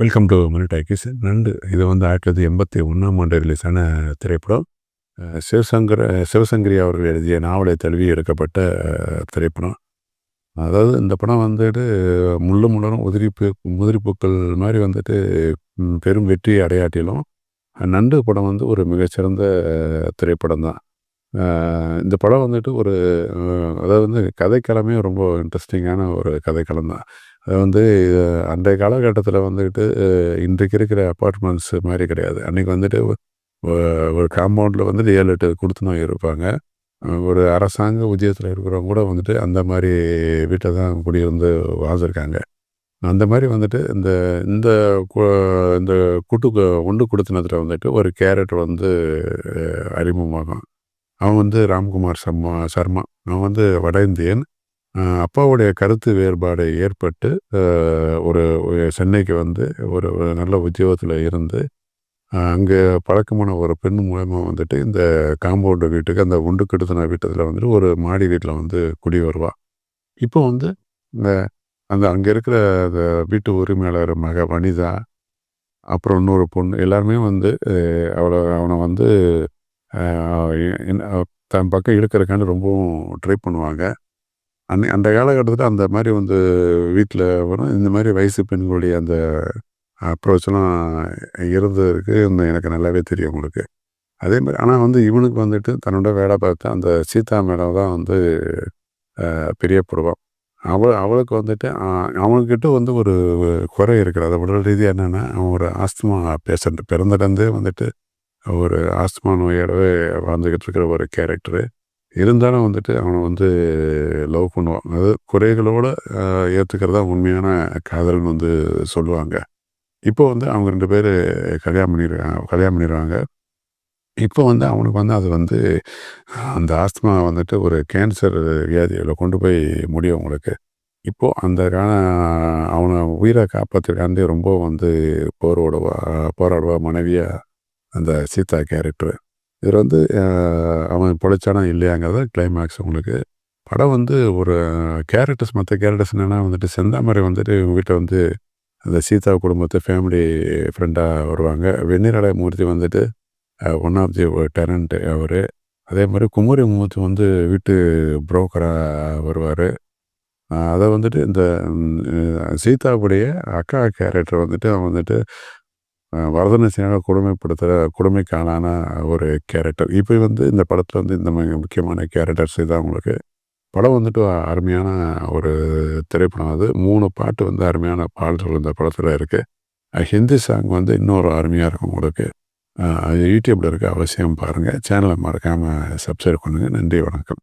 Welcome to Mini Talkies நண்டு இது வந்து ஆயிரத்தி தொள்ளாயிரத்தி எண்பத்தி ஒன்றாம் ஆண்டு ரிலீஸான திரைப்படம். சிவசங்கர சிவசங்கரி அவர்கள் எழுதிய நாவலை தழுவி எடுக்கப்பட்ட திரைப்படம். அதாவது இந்த படம் வந்துட்டு முள்ளு முள்ளரும் உதிரி முதிரிப்பூக்கள் முதிரி பூக்கள் மாதிரி வந்துட்டு பெரும் வெற்றி அடையாட்டிலும் நண்டு படம் வந்து ஒரு மிகச்சிறந்த திரைப்படம் தான். இந்த படம் வந்துட்டு ஒரு அதாவது வந்து கதைக்களமே ரொம்ப இன்ட்ரெஸ்டிங்கான ஒரு கதைக்களம் தான். வந்து அன்றைய காலகட்டத்தில் வந்துட்டு இன்றைக்கு இருக்கிற அப்பார்ட்மெண்ட்ஸ் மாதிரி கிடையாது. அன்றைக்கி வந்துட்டு ஒரு காம்பவுண்டில் வந்துட்டு ஏழு எட்டு கொடுத்துனவங்க இருப்பாங்க. ஒரு அரசாங்க உத்தியத்தில் இருக்கிறவங்க கூட வந்துட்டு அந்த மாதிரி வீட்டை தான் குடியிருந்து வாழ்ந்துருக்காங்க. அந்த மாதிரி வந்துட்டு இந்த இந்த கு- இந்த கூட்டு கு- ஒன்று கொடுத்தினத்தில் வந்துட்டு ஒரு கேரட் வந்து அறிமுகமாகும். அவன் வந்து ராம்குமார் சர்மா சர்மா. அவன் வந்து வட இந்தியன். அப்பாவுடைய கருத்து வேறுபாடு ஏற்பட்டு ஒரு சென்னைக்கு வந்து ஒரு நல்ல உத்தியோகத்தில் இருந்து அங்கே பழக்கமான ஒரு பெண் மூலமாக வந்துட்டு இந்த காம்பவுண்டு வீட்டுக்கு அந்த உண்டு கெடுத்தின வீட்டத்தில் வந்துட்டு ஒரு மாடி வீட்டில் வந்து குடி வருவா. இப்போ வந்து இந்த அந்த அங்கே இருக்கிற அந்த வீட்டு உரிமையாளர் மக வனிதா அப்புறம் இன்னொரு பொண்ணு எல்லாருமே வந்து அவளை அவனை வந்து என்ன- தன் பக்கம் இழுக்கிறக்காண்டு ரொம்பவும் ட்ரை பண்ணுவாங்க. அன்னை அந்த காலகட்டத்தில் அந்த மாதிரி வந்து வீட்டில் வரும். இந்த மாதிரி வயசு பெண்களுடைய அந்த அப்ரோச்லாம் இருந்து இருக்குது எனக்கு நல்லாவே தெரியும் உங்களுக்கு. அதே மாதிரி ஆனால் வந்து இவனுக்கு வந்துட்டு தன்னோட வேலை பார்த்து அந்த சீதா மேடம் தான் வந்து பிரியப்படுவான் அவள் அவளுக்கு வந்துட்டு அவனுக்கிட்ட வந்து ஒரு குறை இருக்கிறது உடல் ரீதியாக என்னென்னா அவன் ஒரு ஆஸ்துமா பேஷண்ட். பிறந்தலேருந்தே வந்துட்டு ஒரு ஆஸ்துமா நோயோடவே வாழ்ந்துக்கிட்டு இருக்கிற ஒரு கேரக்டரு இருந்தாலும் வந்துட்டு அவனை வந்து லவ் பண்ணுவான். அதாவது குறைகளோட ஏற்றுக்கிறதா உண்மையான காதல்னு வந்து சொல்லுவாங்க. இப்போ வந்து அவங்க ரெண்டு பேர் கல்யாணம் பண்ணிடுறாங்க கல்யாணம் பண்ணிடுவாங்க இப்போ வந்து அவனுக்கு வந்து அது வந்து அந்த ஆஸ்துமா வந்துட்டு ஒரு கேன்சர் வியாதியில் கொண்டு போய் முடியும் அவங்களுக்கு. இப்போது அந்த கால அவனை உயிரை காப்பாற்றுக்காண்டி ரொம்ப வந்து போராடுவா போராடுவா மனைவியாக அந்த சீதா கேரக்டர் இதில் வந்து அவன் பிழைச்சானா இல்லையாங்கிறத கிளைமேக்ஸ் உங்களுக்கு. படம் வந்து ஒரு கேரக்டர்ஸ் மற்ற கேரக்டர்ஸ் என்னென்னா வந்துட்டு செந்தாமரை வந்துட்டு இவங்க வீட்டை வந்து அந்த சீதா குடும்பத்தை ஃபேமிலி ஃப்ரெண்டாக வருவாங்க. வெண்ணிரடை மூர்த்தி வந்துட்டு ஒன் ஆஃப் தி டேலண்ட் அவர். அதே மாதிரி குமரி மூர்த்தி வந்து வீட்டு புரோக்கராக வருவார். அதை வந்துட்டு இந்த சீதாவுடைய அக்கா கேரக்டர் வந்துட்டு அவன் வந்துட்டு வரதனை வரதட்சணையாக கொடுமைப்படுத்துகிற கொடுமைக்கான ஒரு கேரக்டர் இப்போ வந்து இந்த படத்தில் வந்து இந்த மாதிரி முக்கியமான கேரக்டர்ஸ் தான் உங்களுக்கு படம் வந்துட்டு அருமையான ஒரு திரைப்படம் அது. மூணு பாட்டு வந்து அருமையான பாடல்கள் இந்த படத்தில் இருக்குது ஹிந்தி சாங் வந்து இன்னொரு அருமையாக இருக்கும் உங்களுக்கு. அது யூடியூப்பில் இருக்க அவசியம் பாருங்கள் சேனலை மறக்காமல் சப்ஸ்கிரைப் பண்ணுங்கள் நன்றி வணக்கம்.